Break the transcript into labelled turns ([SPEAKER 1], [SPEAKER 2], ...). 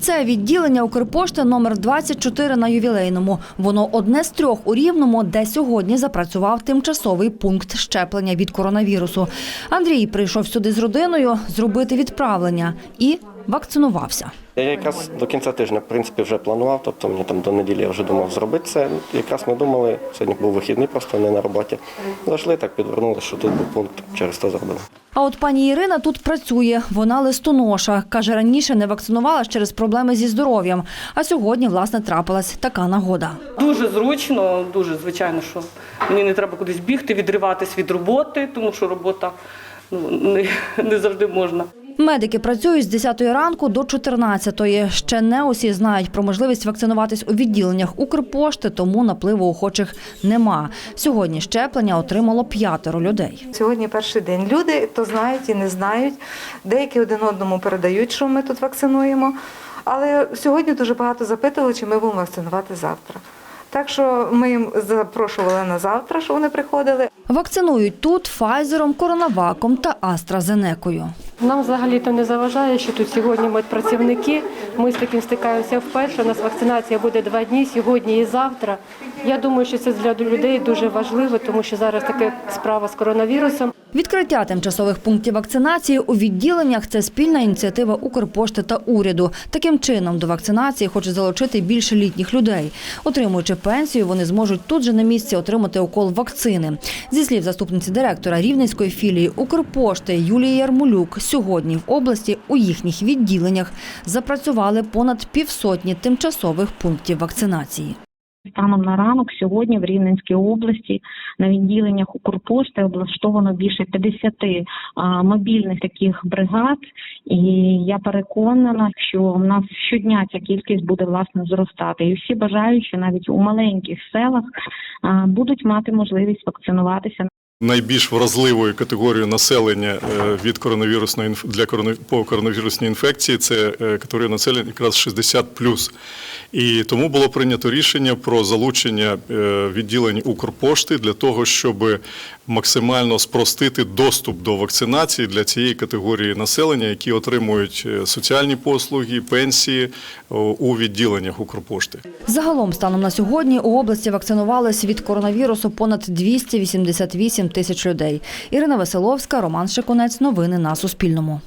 [SPEAKER 1] Це відділення Укрпошти номер 24 на ювілейному. Воно одне з трьох у Рівному, де сьогодні запрацював тимчасовий пункт щеплення від коронавірусу. Андрій прийшов сюди з родиною зробити відправлення і вакцинувався.
[SPEAKER 2] Я якраз до кінця тижня, в принципі, вже планував, тобто мені там до неділі я вже думав зробити це. Якраз ми думали, сьогодні був вихідний, просто не на роботі. Зайшли, так підвернули, що тут був пункт, через то зробили.
[SPEAKER 1] А от пані Ірина тут працює. Вона листоноша. Каже, раніше не вакцинувалась через проблеми зі здоров'ям. А сьогодні, власне, трапилась така нагода.
[SPEAKER 3] Дуже зручно, дуже звичайно, що мені не треба кудись бігти, відриватись від роботи, тому що робота ну, не, не завжди можна.
[SPEAKER 1] Медики працюють з 10 ранку до 14. Ще не усі знають про можливість вакцинуватись у відділеннях Укрпошти, тому напливу охочих нема. Сьогодні щеплення отримало п'ятеро людей.
[SPEAKER 4] Сьогодні перший день. Люди то знають і не знають. Деякі один одному передають, що ми тут вакцинуємо. Але сьогодні дуже багато запитували, чи ми будемо вакцинувати завтра. Так що ми їм запрошували на завтра, що вони приходили.
[SPEAKER 1] Вакцинують тут Файзером, Коронаваком та Астразенекою.
[SPEAKER 5] Нам взагалі-то не заважає, що тут сьогодні медпрацівники. Ми з таким стикаємося вперше. У нас вакцинація буде два дні, сьогодні і завтра. Я думаю, що це для людей дуже важливо, тому що зараз така справа з коронавірусом.
[SPEAKER 1] Відкриття тимчасових пунктів вакцинації у відділеннях це спільна ініціатива Укрпошти та уряду. Таким чином до вакцинації хоче залучити більше літніх людей. Отримуючи пенсію, вони зможуть тут же на місці отримати укол вакцини. Зі слів заступниці директора Рівненської філії Укрпошти Юлії Ярмолюк, сьогодні в області у їхніх відділеннях запрацювали понад півсотні тимчасових пунктів вакцинації.
[SPEAKER 6] Станом на ранок сьогодні в Рівненській області на відділеннях Укрпошти облаштовано більше 50 а, мобільних таких бригад, і я переконана, що в нас щодня ця кількість буде власне зростати. І всі бажаючі навіть у маленьких селах будуть мати можливість вакцинуватися
[SPEAKER 7] найбільш вразливою категорією населення е, від коронавірусної для по коронавірусній інфекції це е, категорія населення якраз 60 І тому було прийнято рішення про залучення е, відділень Укрпошти для того, щоб максимально спростити доступ до вакцинації для цієї категорії населення, які отримують соціальні послуги, пенсії у відділеннях Укрпошти.
[SPEAKER 1] Загалом, станом на сьогодні, у області вакцинувалися від коронавірусу понад 288 тисяч людей. Ірина Веселовська, Роман Шикунець. Новини на Суспільному.